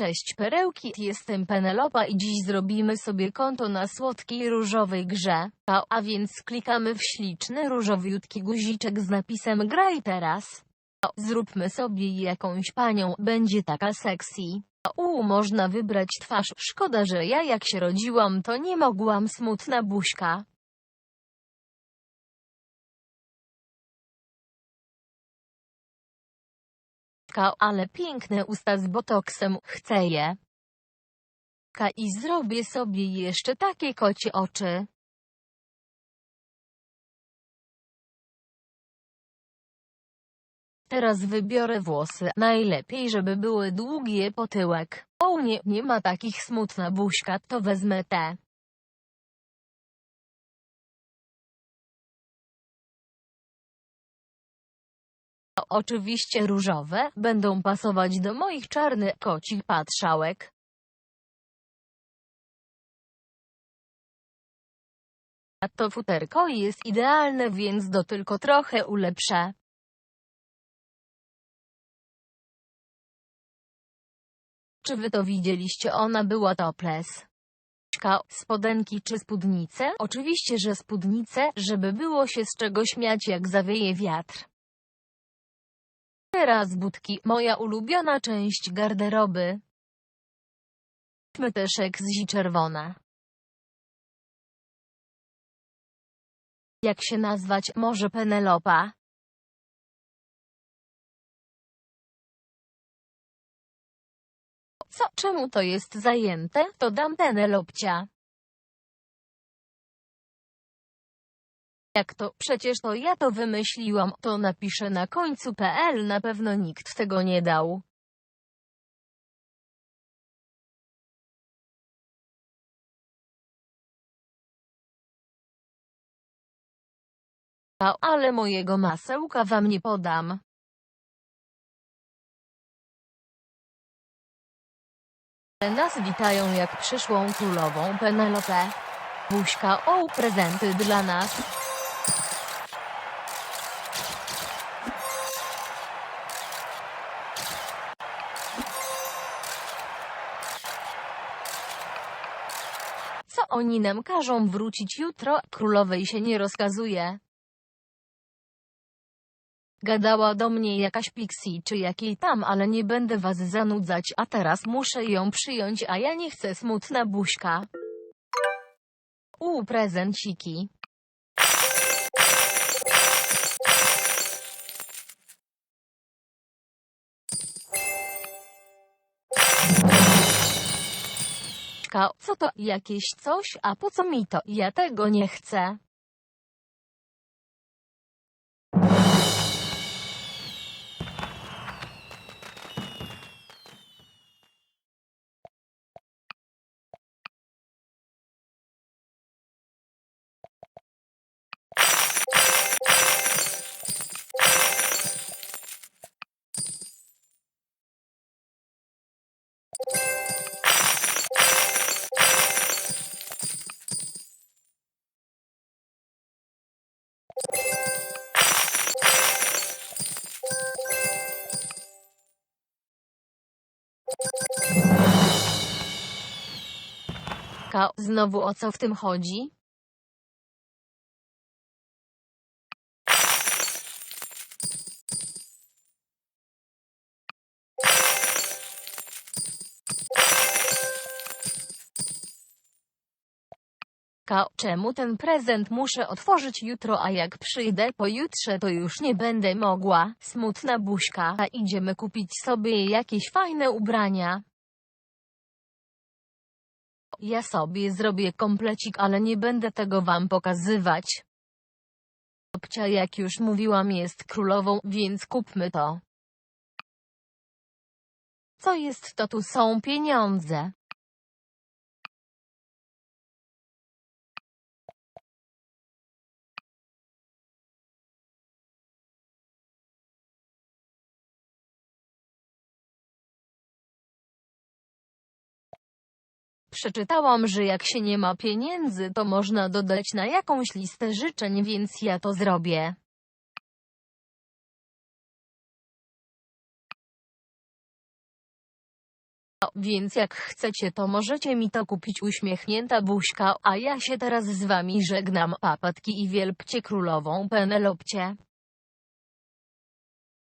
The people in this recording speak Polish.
Cześć perełki, jestem Penelopa i dziś zrobimy sobie konto na słodkiej różowej grze. A, a więc klikamy w śliczny różowiutki guziczek z napisem graj teraz. Zróbmy sobie jakąś panią, będzie taka sexy. U, można wybrać twarz, szkoda, że ja jak się rodziłam to nie mogłam smutna buźka. Ka, ale piękne usta z botoksem, chcę je. Ka i zrobię sobie jeszcze takie kocie oczy. Teraz wybiorę włosy, najlepiej żeby były długie po tyłek. O nie, nie ma takich smutna buźka, to wezmę te. Oczywiście różowe, będą pasować do moich czarnych kocich patrzałek. A to futerko jest idealne, więc do tylko trochę ulepszę. Czy wy to widzieliście? Ona była topless. Spodenki czy spódnice? Oczywiście, że spódnice, żeby było się z czego śmiać jak zawieje wiatr. Teraz budki, moja ulubiona część garderoby. My też egzi czerwona. Jak się nazwać, może Penelopa? Co, czemu to jest zajęte? To dam Penelopcia. Jak to? Przecież to ja to wymyśliłam, to napiszę na końcu PL na pewno nikt tego nie dał. A, ale mojego masełka wam nie podam. Nas witają jak przyszłą królową Penelopę. Buźka, o, prezenty dla nas. Oni nam każą wrócić jutro? Królowej się nie rozkazuje. Gadała do mnie jakaś Pixie czy jakiej tam, ale nie będę was zanudzać, a teraz muszę ją przyjąć, a ja nie chcę smutna buźka. U prezenciki. Co to, jakieś coś, a po co mi to, ja tego nie chcę. Ka, znowu o co w tym chodzi? Czemu ten prezent muszę otworzyć jutro, a jak przyjdę pojutrze to już nie będę mogła. Smutna buźka, a idziemy kupić sobie jakieś fajne ubrania. Ja sobie zrobię komplecik, ale nie będę tego wam pokazywać. Babcia, jak już mówiłam, jest królową, więc kupmy to. Co jest to? Tu są pieniądze. Przeczytałam, że jak się nie ma pieniędzy, to można dodać na jakąś listę życzeń, więc ja to zrobię. Więc jak chcecie to możecie mi to kupić uśmiechnięta buźka, a ja się teraz z wami żegnam, papatki i wielbcie królową Penelopcie.